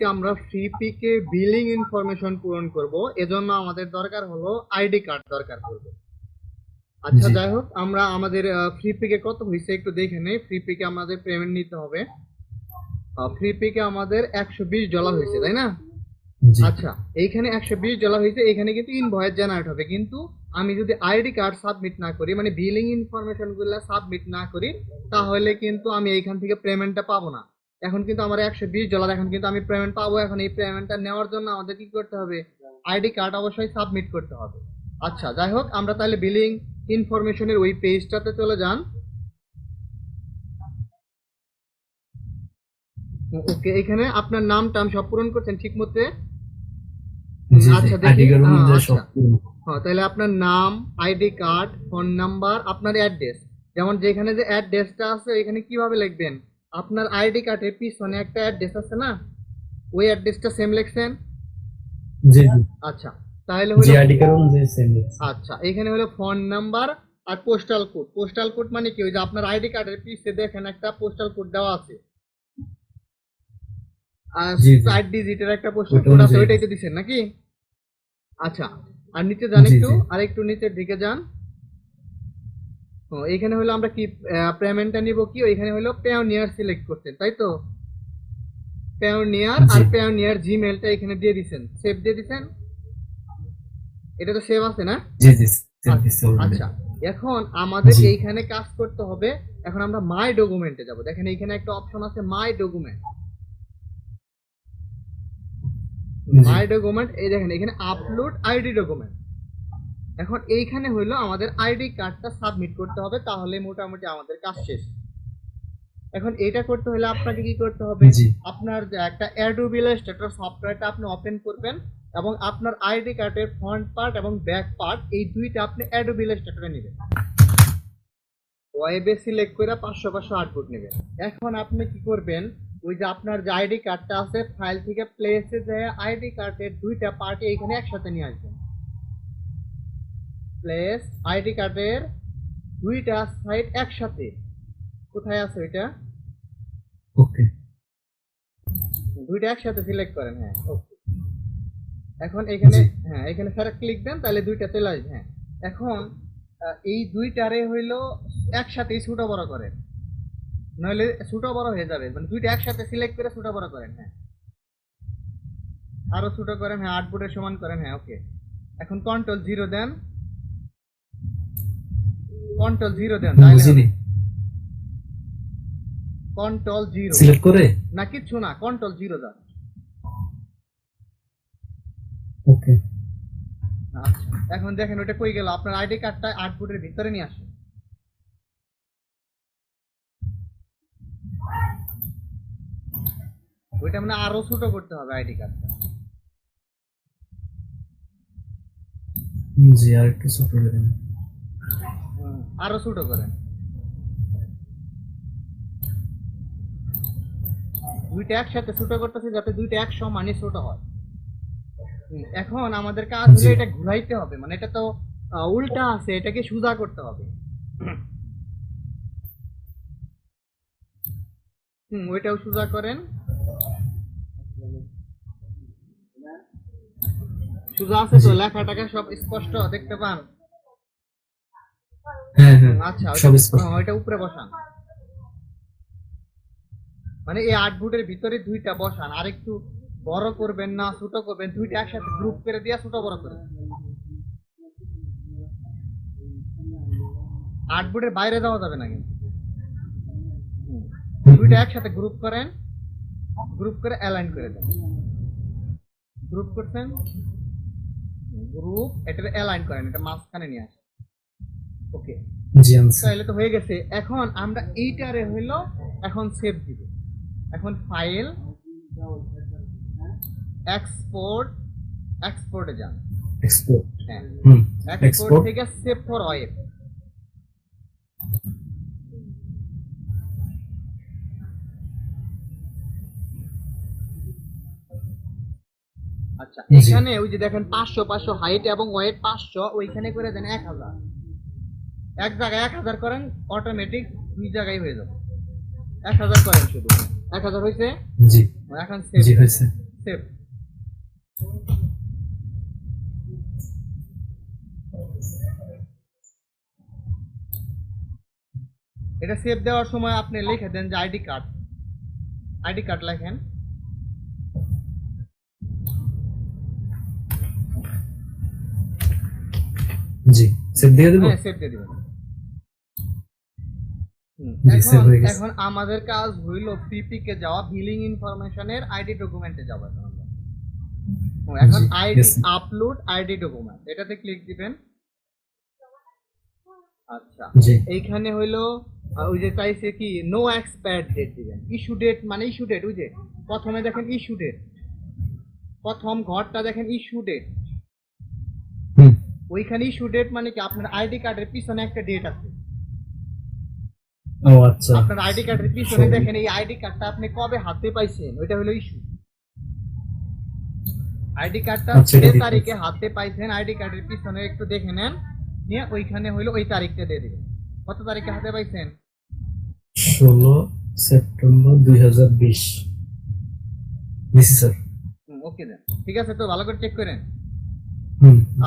আজকে আমরা ফ্রি পিকে billing information পূরণ করব। এজন্য আমাদের দরকার হলো আইডি কার্ড দরকার পড়বে। আচ্ছা যাই হোক আমরা আমাদের ফ্রি পিকে কত হয়েছে একটু দেখে নেই। ফ্রি পিকে আমাদের পেমেন্ট নিতে হবে। ফ্রি পিকে আমাদের একশো বিশ ডলার হয়েছে তাই না? আচ্ছা এইখানে একশো বিশ ডলার হয়েছে এখানে কিন্তু ইনভয়েস জেনারেট হবে। কিন্তু আমি যদি আইডি কার্ড সাবমিট না করি মানে বিলিং ইনফরমেশনগুলো সাবমিট না করি তাহলে কিন্তু আমি এইখান থেকে পেমেন্টটা পাবো না। এখন কিন্তু আমার একশো বিশ ডলার এখন কিন্তু আমি পেমেন্ট পাবো। এখন এই পেমেন্টটা নেওয়ার জন্য আমাদের কি করতে হবে? আইডি কার্ড অবশ্যই সাবমিট করতে হবে। আচ্ছা যাই হোক আমরা তাহলে বিলিং ইনফরমেশনের ওই পেজটাতে চলে যান। ওকে এখানে আপনার নাম টাম সব পূরণ করছেন ঠিক মতে আচ্ছা দেখি। হ্যাঁ, আচ্ছা। হ্যাঁ তাহলে আপনার নাম আইডি কার্ড ফোন নাম্বার আপনার অ্যাড্রেস যেমন যেখানে যে অ্যাড্রেসটা আছে এখানে কীভাবে লিখবেন? আপনার আইডি কার্ডের পিছনে একটা অ্যাড্রেস আছে না? ওই অ্যাড্রেসটা সেম লিখছেন? জি আচ্ছা তাহলে জি হলো আইডি কার্ড অনুযায়ী সেম আচ্ছা এখানে হলো ফোন নাম্বার আর পোস্টাল কোড পোস্টাল কোড মানে কি? ওই যে আপনার আইডি কার্ডের পিছে দেখেন একটা পোস্টাল কোড দেওয়া আছে। আর। চার ডিজিটের একটা পোস্টাল কোড আছে ওইটাই তো দিচ্ছেন নাকি? আচ্ছা আর নিচে যান একটু। আর একটু নিচের দিকে যান। এখানে হলো আমরা কি পেমেন্টটা নিব কি? ওইখানে হলো পেওনিয়ার সিলেক্ট করছেন তাই তো? পেওনিয়ার আর। পেওনিয়ার জিমেলটা এখানে দিয়ে দিছেন। সেভ দিয়ে দিছেন? এটা তো সেভ আছে না? জি জি already। আচ্ছা। এখন আমাদের এইখানে কাজ করতে হবে এখন আমরা মাই ডকুমেন্টে যাব। দেখেন এইখানে একটা অপশন আছে মাই ডকুমেন্ট মাই ডকুমেন্ট এই দেখেন এখানে আপলোড আইডি ডকুমেন্ট এখন এইখানে হইল আমাদের আইডি কার্ডটা সাবমিট করতে হবে তাহলে মোটামুটি আমাদের কাজ শেষ। এখন এটা করতে হলে আপনাকে কি করতে হবে? আপনার যে একটা অ্যাডোবি ইলাস্ট্রেটর সফটওয়্যারটা আপনি ওপেন করবেন এবং আপনার আইডি কার্ডের ফ্রন্ট পার্ট এবং ব্যাক পার্ট এই দুইটা আপনি অ্যাডোবি ইলাস্ট্রেটরে নেবেন। ওয়েবে সিলেক্ট করে পাঁচশো পাঁচশো আউটপুট নেবেন। এখন আপনি কি করবেন? ওই যে আপনার যে আইডি কার্ডটা আছে ফাইল থেকে প্লেসে যে আইডি কার্ডের দুইটা পার্ট এইখানে একসাথে নিয়ে আসবেন। প্লেস আইডি কার্ডের দুইটা সাইড একসাথে। কোথায় আছে ওইটা? ওকে। দুইটা একসাথে সিলেক্ট করেন হ্যাঁ ওকে। এখন এখানে হ্যাঁ এখানে স্যার ক্লিক দেন তাহলে দুইটা চলে আসবে হ্যাঁ। এখন এই দুইটারে হইল একসাথে ছোট বড় করেন। নইলে ছোট বড় হয়ে যাবে মানে দুইটা একসাথে সিলেক্ট করে ছোট বড় করেন হ্যাঁ। আরও ছোট করেন হ্যাঁ আট বুটের সমান করেন হ্যাঁ ওকে। এখন কন্ট্রোল জিরো দেন। কন্ট্রোল জিরো দেন বুঝিনি। কন্ট্রোল জিরো সিলেক্ট করে? না কিচ্ছু না কন্ট্রোল জিরো দেন ওকে এখন দেখেন ওটা কই গেল? আপনার আইডি কার্ডটা আট ফুটের ভিতরে নিয়ে আসেন। ওইটা মানে আরও ছোট করতে হবে আইডি কার্ডটা জি আর একটু ছোট করে দিন আরও ছোট করেন দুইটা একসাথে ছোট করতেছি যাতে দুইটা এক সমানই ছোট হয়। এখন আমাদের কাজ হলো এটা ঘুরাইতে হবে মানে এটা তো উল্টা আছে এটাকে সোজা করতে হবে। হুম ওইটাও সোজা করেন। সোজা আছে তো। লেখাটাকে সব স্পষ্ট দেখতে পান। আচ্ছা সব ওইটা- স্পষ্ট ওইটা উপরে বসান। মানে এই আট ফুটের ভিতরে দুইটা বসান। আর একটু বড় করবেন না ছোট করবেন দুইটা একসাথে গ্রুপ করে দিয়া ছোট বড় করবেন আট ফুটের বাইরে যাওয়া যাবে না কিন্তু। দুইটা একসাথে গ্রুপ করেন গ্রুপ করে অ্যালাইন করে দেন। গ্রুপ করছেন গ্রুপ এটা অ্যালাইন করেন এটা মাঝখানে নিয়ে আসেন। ওকে জি তাহলে তো হয়ে গেছে। এখন আমরা এইটারে হইল এখন সেভ দিব। এখন ফাইল এক্সপোর্ট এক্সপোর্টে যান। এক্সপোর্ট হ্যাঁ। এক্সপোর্ট থেকে সেভ ফর ওয়েব আচ্ছা এখানে ওই যে দেখেন পাঁচশো পাঁচশো হাইট এবং ওয়েট পাঁচশো ওইখানে করে দেন এক হাজার। এক জায়গায় এক হাজার করেন অটোমেটিক দুই জায়গায় হয়ে যাবে। এক হাজার করেন শুধু। এক হাজার হয়েছে জি। এখন সেভ হয়েছে সেভ এটা সেভ দেওয়ার সময় আপনি লিখে দেন যে আইডি কার্ড। আইডি কার্ড লেখেন। জি সেভ দিয়ে দেবো? হ্যাঁ সেভ দিয়ে দিবেন। এখন এখন আমাদের কাজ হইল পিপি কে যাওয়া বিলিং ইনফরমেশনের আইডি ডকুমেন্টে যাওয়া এখন এখন আইডি আপলোড আইডি ডকুমেন্ট এটাতে ক্লিক দিবেন। আচ্ছা। এইখানে হইল ওই যে চাইছে কি নো এক্সপায়ার ডেট দিবেন। ইস্যু ডেট মানে ইস্যু ডেট ওই যে প্রথমে দেখেন ইস্যু ডেট প্রথম ঘরটা দেখেন ইস্যু ডেট ওইখানে ইস্যু ডেট মানে কি আপনার আইডি কার্ডের পিছনে একটা ডেট আছে। ও আচ্ছা। আপনার আইডি কার্ডের পিছনে. দেখেন এই আইডি কার্ডটা আপনি কবে হাতে পাইছেন? ওইটা হলো ইস্যু আইডি কার্ডটা যে তারিখে হাতে পাইছেন আইডি কার্ডের পিছনে একটু দেখে নেন নিয়ে ওইখানে হইল ওই তারিখটা দিয়ে দিবেন। কত তারিখে হাতে পাইছেন? ষোলো সেপ্টেম্বর দুই হাজার বিশ। স্যার ওকে দেন ঠিক আছে তো ভালো করে চেক করেন।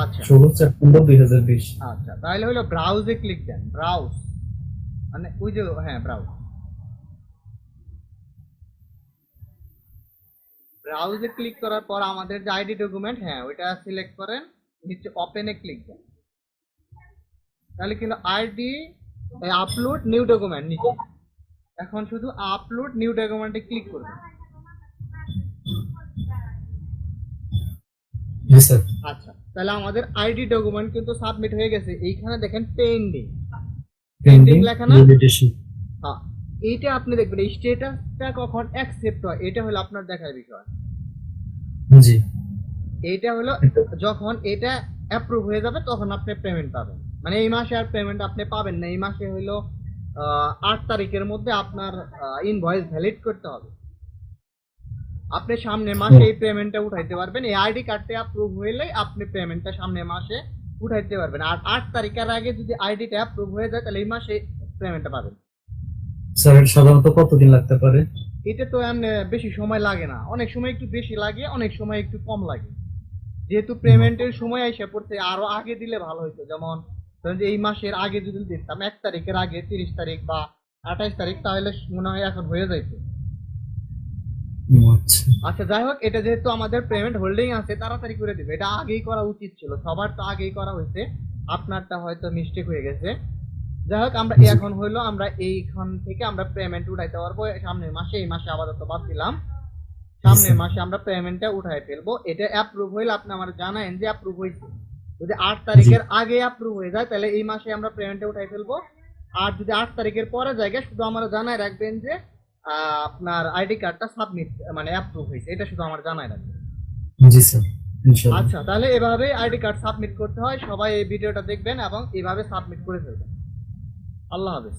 আচ্ছা। ষোলো সেপ্টেম্বর দুই হাজার বিশ। আচ্ছা তাহলে হলো ব্রাউজে ক্লিক দেন ব্রাউজ মানে ওই যে হ্যাঁ ব্রাউজ ব্রাউজে ক্লিক করার পর আমাদের যে আইডি ডকুমেন্ট হ্যাঁ ওইটা সিলেক্ট করেন নিচে ওপেনে ক্লিক দেন। তাহলে কিন্তু আইডি আপলোড নিউ ডকুমেন্ট নিচে। এখন শুধু আপলোড নিউ ডকুমেন্টে ক্লিক করবেন আচ্ছা তাহলে আমাদের আইডি ডকুমেন্ট কিন্তু সাবমিট হয়ে গেছে। এইখানে দেখেন পেন্ডিং পেন্ডিং লেখা না? ভ্যালিডেশন হ্যাঁ এইটা আপনি দেখবেন এই স্ট্যাটাসটা কখন অ্যাকসেপ্ট হয় এটা হলো আপনার দেখার বিষয়। জি। এইটা হলো যখন এটা অ্যাপ্রুভ হয়ে যাবে তখন আপনি পেমেন্ট পাবেন। মানে এই মাসে আর পেমেন্ট আপনি পাবেন না এই মাসে হলো আট তারিখের মধ্যে আপনার ইনভয়েস ভ্যালিড করতে হবে। আপনি সামনে মাসে এই পেমেন্টটা উঠাইতে পারবেন এই আইডি কার্ডটা অ্যাপ্রুভ হইলে আপনি পেমেন্টটা সামনে মাসে উঠাইতে পারবেন। আর আট তারিখের আগে যদি আইডিটা অ্যাপ্রুভ হয়ে যায় তাহলে এই মাসে পেমেন্টটা পাবেন। স্যার সাধারণত কতদিন লাগতে পারে? এটা তো এমনি বেশি সময় লাগে না। অনেক সময় একটু বেশি লাগে অনেক সময় একটু কম লাগে। যেহেতু পেমেন্টের সময় এসে পড়ছে আরও আগে দিলে ভালো হতো যেমন ধরেন যে এই মাসের আগে যদি দিতাম এক তারিখের আগে তিরিশ তারিখ বা আঠাইশ তারিখ তাহলে মনে হয় এখন হয়ে যাইতো। আচ্ছা। আচ্ছা যাই হোক এটা যেহেতু আমাদের পেমেন্ট হোল্ডিং আছে তাড়াতাড়ি করে দিবে। এটা আগেই করা উচিত ছিল। সবার তো আগেই করা হয়েছে। আপনারটা হয়তো মিস্টেক হয়ে গেছে। যাই হোক আমরা এখন হইল আমরা এইখান থেকে আমরা পেমেন্ট উঠাইতে পারব। সামনের মাসে এই মাসে আপাতত বাদ দিলাম। সামনের মাসে আমরা পেমেন্টটা উঠাই ফেলব। এটা অ্যাপ্রুভ হইলে আপনি আমার জানায়েন যে অ্যাপ্রুভ হয়েছে যদি আট তারিখের আগে অ্যাপ্রুভ হয়ে যায় তাহলে এই মাসে আমরা পেমেন্টটা উঠাই ফেলব। আর যদি আট তারিখের পরে জায়গায় শুধু আমার জানায় রাখবেন যে আপনার আইডি কার্ডটা সাবমিট মানে অ্যাপ্রুভ হয়েছে। এটা শুধু আমার জানাই রাখবেন। জি স্যার। ইনশাআল্লাহ। আচ্ছা তাহলে এভাবে আইডি কার্ড সাবমিট করতে হয়। সবাই এই ভিডিওটা দেখবেন এবং এভাবে সাবমিট করে ফেলবেন। আল্লাহ হাফেজ।